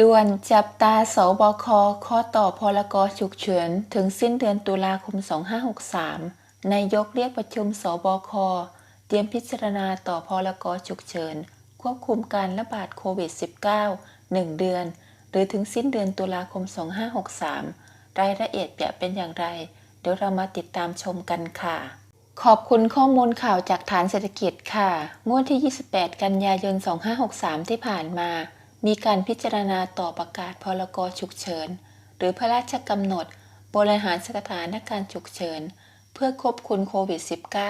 ด่วนจับตาสบคข้อต่อพลกฉุกเฉิน ถึงสิ้นเดือนตุลาคม 2563 นายกเรียกประชุมสบค เตรียมพิจารณาต่อพลกฉุกเฉิน ควบคุมการระบาดโควิด -19 1 เดือน หรือถึงสิ้นเดือนตุลาคม 2563 รายละเอียดจะเป็นอย่างไร เดี๋ยวเรามาติดตามชมกันค่ะ ขอบคุณข้อมูลข่าวจากฐานเศรษฐกิจค่ะ งวดที่ 28 กันยายน 2563 ที่ผ่านมา มีการพิจารณาต่อประกาศพรกฉุกเฉิน หรือพระราชกำหนด บริหารสถานการณ์ฉุกเฉิน เพื่อควบคุมโควิด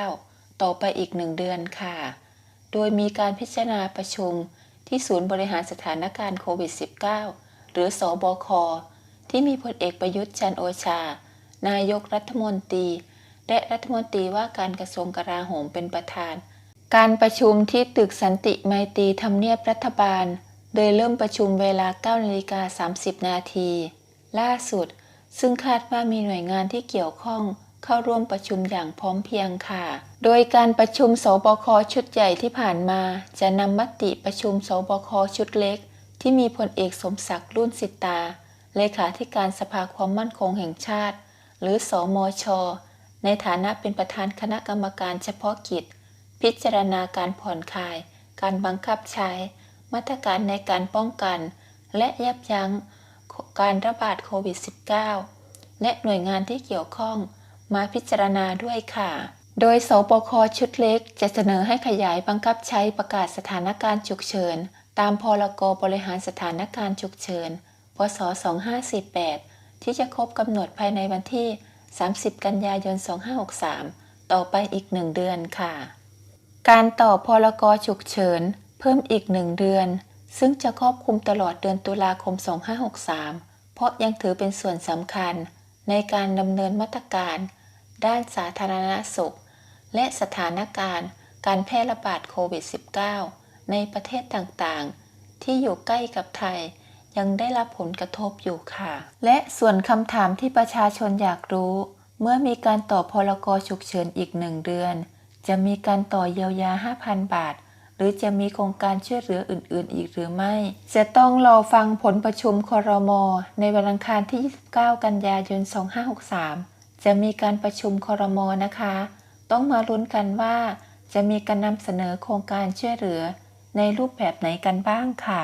-19 ต่อไปอีกหนึ่งเดือนค่ะ โดยมีการพิจารณาประชุมที่ศูนย์บริหารสถานการณ์โควิด -19 หรือสอบค ที่มีพลเอกประยุทธ์จันโอชา นายกรัฐมนตรี และรัฐมนตรีว่าการกระทรวงกลาโหมเป็นประธาน การประชุมที่ตึกสันติไมตรีทำเนียบรัฐบาล โดยเริ่มประชุมเวลา9นาฬิกา30 นาที ล่าสุด ซึ่งคาดว่ามีหน่วยงานที่เกี่ยวข้องเข้าร่วมประชุมอย่างพร้อมเพียงค่ะ โดยการประชุมสบคชุดใหญ่ที่ผ่านมา จะนำมติประชุมสบคชุดเล็ก ที่มีพลเอกสมศักดิ์รุ่นสิตา เลขาธิการสภาความมั่นคงแห่งชาติ หรือสอมชในฐานะเป็นประธานคณะกรรมการเฉพาะกิจ พิจารณาการผ่อนคลาย การบังคับใช้ มาตรการในการป้องกัน และยับยั้งการระบาดโควิด -19 และหน่วยงานที่เกี่ยวข้องมาพิจารณาด้วยค่ะ โดยสปคชุดเล็กจะเสนอให้ขยายบังคับใช้ประกาศสถานการณ์ฉุกเฉิน ตามพรกบริหารสถานการณ์ฉุกเฉิน พศ 2548 ที่จะครบกำหนดภายในวันที่ 30 กันยายน 2563 ต่อไปอีกหนึ่งเดือนค่ะ การต่อพรกฉุกเฉิน เพิ่มอีกหนึ่งเดือน ซึ่งจะครอบคลุมตลอดเดือนตุลาคม 2563 เพราะยังถือเป็นส่วนสำคัญในการดำเนินมาตรการ ด้านสาธารณสุข และสถานการณ์ การแพร่ระบาดโควิด -19 ในประเทศต่างๆ ที่อยู่ใกล้กับไทยยังได้รับผลกระทบอยู่ค่ะ และส่วนคำถามที่ประชาชนอยากรู้ เมื่อมีการต่อพรกฉุกเฉินอีกหนึ่งเดือน จะมีการต่อเยียวยา 5,000 บาท รือจะมีโครงการช่วยเหลืออื่นๆ อีกหรือไม่ จะต้องรอฟังผลประชุมครมในวันอังคารที่ 29 กันยายน 2563 จะมีการประชุมครมนะคะ ต้องมาลุ้นกันว่าจะมีการนำเสนอโครงการช่วยเหลือ ในรูปแบบไหนกันบ้างค่ะ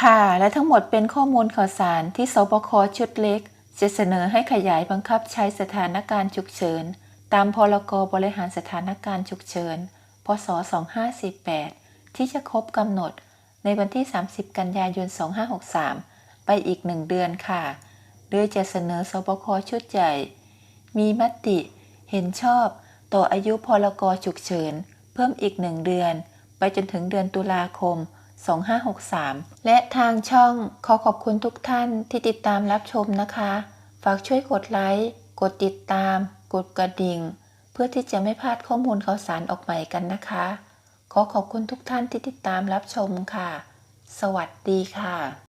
ค่ะ และทั้งหมดเป็นข้อมูลข่าวสารที่สบคชุดเล็ก จะเสนอให้ขยายบังคับใช้สถานการณ์ฉุกเฉิน ตามพรกบริหารสถานการณ์ฉุกเฉินพศ 2548 ที่จะครบกำหนดในวันที่ 30 กันยายน 2563 ไปอีกหนึ่งเดือนค่ะ โดยจะเสนอสบคชุดใหญ่ มีมติเห็นชอบต่ออายุพรกรฉุกเฉิน เพิ่มอีกหนึ่งเดือน ไปจนถึงเดือนตุลาคม 2563 และทางช่องขอขอบคุณทุกท่านที่ติดตามรับชมนะคะ ฝากช่วยกดไลค์ กดติดตาม กดกระดิ่ง เพื่อที่จะไม่พลาดข้อมูลข่าวสารออกใหม่กันนะคะ ขอขอบคุณทุกท่านที่ติดตามรับชมค่ะ สวัสดีค่ะ